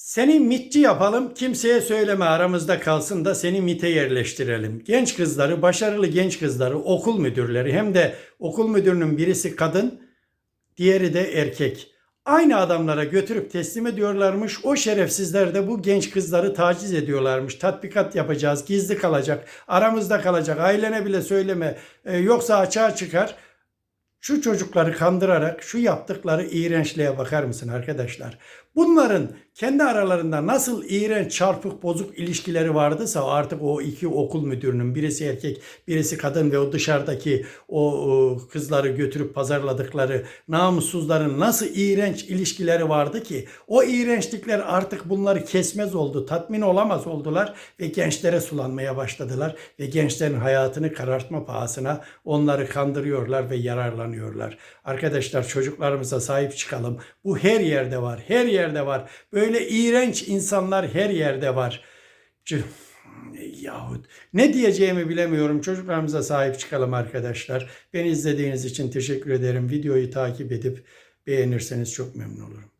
Seni mitçi yapalım, kimseye söyleme aramızda kalsın da seni MIT'e yerleştirelim. Genç kızları, başarılı genç kızları, okul müdürleri hem de okul müdürünün birisi kadın, diğeri de erkek. Aynı adamlara götürüp teslim ediyorlarmış. O şerefsizler de bu genç kızları taciz ediyorlarmış. Tatbikat yapacağız, gizli kalacak, aramızda kalacak, ailene bile söyleme, e, yoksa açığa çıkar. Şu çocukları kandırarak şu yaptıkları iğrençliğe bakar mısın arkadaşlar? Bunların kendi aralarında nasıl iğrenç, çarpık, bozuk ilişkileri vardıysa artık o iki okul müdürünün birisi erkek, birisi kadın ve o dışarıdaki o, kızları götürüp pazarladıkları namussuzların nasıl iğrenç ilişkileri vardı ki o iğrençlikler artık bunları kesmez oldu, tatmin olamaz oldular ve gençlere sulanmaya başladılar ve gençlerin hayatını karartma pahasına onları kandırıyorlar ve yararlanıyorlar. Arkadaşlar çocuklarımıza sahip çıkalım. Bu her yerde var. Her yerde var. Böyle iğrenç insanlar her yerde var. Yahut ne diyeceğimi bilemiyorum. Çocuklarımıza sahip çıkalım arkadaşlar. Beni izlediğiniz için teşekkür ederim. Videoyu takip edip beğenirseniz çok memnun olurum.